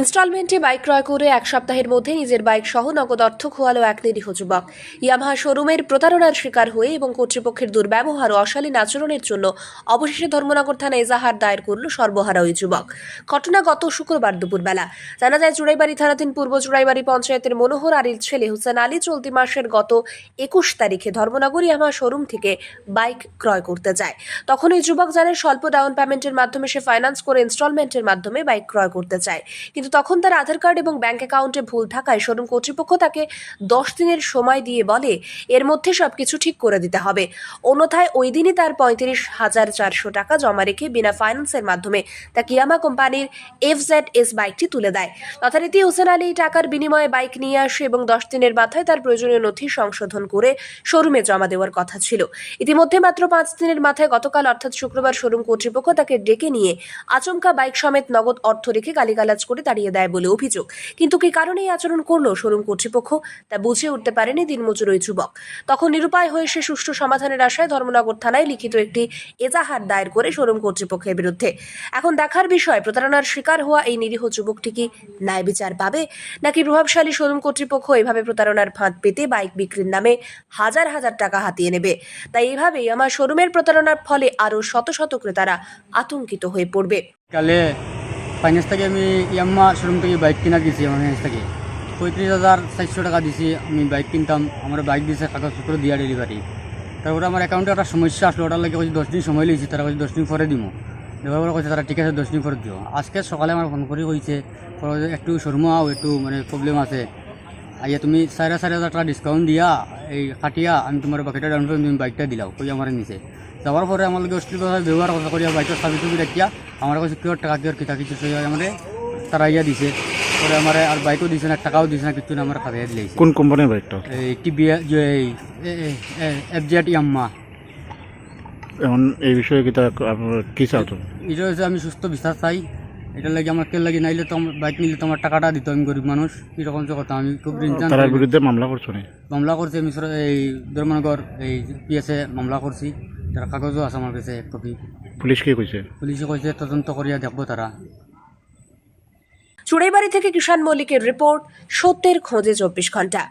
ইনস্টলমেন্টে bike ক্রয় করে এক সপ্তাহের মধ্যে নিজের বাইক সহ নগদ অর্থ খোয়ালো এক নিরীহ যুবক। ইয়ামাহা শোরুমের প্রতারণার শিকার হয়ে এবং কর্তৃপক্ষের দুর্ব্যবহার ও অশালীন আচরণের জন্য অবশেষে ধর্মনগর থানায় এজাহার দায়ের করল সর্বহারা ওই যুবক। ঘটনা গত শুক্রবার দুপুরবেলা। জানা যায় চুড়াইবাড়ি থানাধীন পূর্ব চুড়াইবাড়ি পঞ্চায়েতের মনোহর আলীর ছেলে হুসেন আলী চলতি মাসের গত একুশ তারিখে ধর্মনগর ইয়ামাহা শোরুম থেকে বাইক ক্রয় করতে যায়। তখন ওই যুবক জানায়, স্বল্প ডাউন পেমেন্টের মাধ্যমে সে ফাইন্যান্স করে ইনস্টলমেন্টের মাধ্যমে বাইক ক্রয় করতে চায়। কিন্তু তখন তার আধার কার্ড এবং ব্যাংক অ্যাকাউন্টে ভুল থাকায় শোরুম কর্তৃপক্ষ তাকে দশ দিনের সময় দিয়ে বলে, এর মধ্যে সবকিছু ঠিক করে দিতে হবে। অন্যথায় ওই দিনই তার পঁয়ত্রিশ হাজার চারশো টাকা জমা রেখে বিনা ফাইন্যান্সের মাধ্যমে তা কিয়ামা কোম্পানির এফ জেড এস বাইকটি তুলে দেয়। যথারীতি হোসেন আলী টাকার বিনিময়ে বাইক নিয়ে আসে এবং দশ দিনের মাথায় তার প্রয়োজনীয় নথি সংশোধন করে শোরুমে জমা দেওয়ার কথা ছিল। ইতিমধ্যে মাত্র পাঁচ দিনের মাথায় গতকাল, অর্থাৎ শুক্রবার শোরুম কর্তৃপক্ষ তাকে ডেকে নিয়ে আচমকা বাইক সমেত নগদ অর্থ রেখে গালিগালাজ করে তাড়িয়ে দেয় বলে অভিযোগ। কিন্তু কি কারণে এই আচরণ করল শোরুম কর্তৃপক্ষ, তা বুঝে উঠতে পারেনি দিনমজুর ওই যুবক। তখন নিরুপায় হয়ে সে সুষ্ঠু সমাধানের আশায় ধর্মনগর থানায় লিখিত একটি এজাহার দায়ের করে শোরুম কর্তৃপক্ষের বিরুদ্ধে। এখন দেখার বিষয়, প্রতারণার শিকার হওয়া এই নিরীহ যুবকটি কি ন্যায় বিচার পাবে? নাকি প্রভাবশালী শোরুম কর্তৃপক্ষ এভাবে প্রতারণার ফাঁদ পেতে বাইক বিক্রির নামে হাজার হাজার টাকা হাতিয়ে নেবে? তাই এভাবেই আমার শোরুমের প্রতারণার ফলে আরও শত শত ক্রেতারা আতঙ্কিত হয়ে পড়বে। কালে ফাইন্যান্স থেকে আমি ইয়াম্মা শোরুম থেকে বাইক কিনা দিয়েছি আমার ফাইন্যান্স থেকে। পঁয়ত্রিশ হাজার চারশো টাকা দিছি, আমি বাইক কিনতাম, আমার বাইক দিয়েছে কাগজপত্র দিয়া ডেলিভারি তারপরে আমার অ্যাকাউন্টে একটা সমস্যা আসলো, ওটার লাগে দশ দিন সময় লিয়েছি তারা কইছে দশ দিন পরে দিব দেওয়ার পরে কইছে তারা, ঠিক আছে, দশ দিন পরে দিও। আজকে সকালে আমার ফোন করে কইছে একটু শোরুমে আও, একটু মানে প্রবলেম আছে। আইয়া, তুমি চারি চারি হাজার টাকা ডিসকাউন্ট দিয়া এই কাটিয়া আমি তোমার বাকিটা ডাউন পেমেন্ট তুমি বাইকটা দিলাও কই আমার নিচে। যাওয়ার পরে আমার লগে অশ্লীল কথা ব্যবহার কথা করিয়া বাইকের সার্ভিস টুবি রাখিয়া আমার কাছে কিয়র টাকা কিয়র কিতা কিছু সই আমারে তারা ইয়া দিছে। পরে আমার আর বাইকও দিছে না টাকাও দিছে না কিছু না আমার খাতাইয়া দিলে কোন কোম্পানির বাইকটা? এই টিবিএ যে এই এফ জেড ইয়াম্মা। এখন এই বিষয়ে কি তা কি চাও তুমি? এটা হচ্ছে আমি সুস্থ বিশ্বাস। চাই এটা লাগে আমার কেল লাগে নাইলে তো বাইক নিলে তো আমার টাকাটা দিত আমি গরিব মানুষ। এরকম যে কথা আমি খুব রিনজান তার বিরুদ্ধে মামলা করছ নি মামলা করছে মিশ্র এই ধর্মনগর এই পিএসএ মামলা করছি। তার কাগজও আছে আমার কাছে এক কপি পুলিশ কি কইছে? পুলিশে কইছে তদন্ত করিয়া দেখব তারা। চুড়াইবাড়ি থেকে কিষান মল্লিকের রিপোর্ট সত্যের খোঁজে চব্বিশ ঘণ্টা।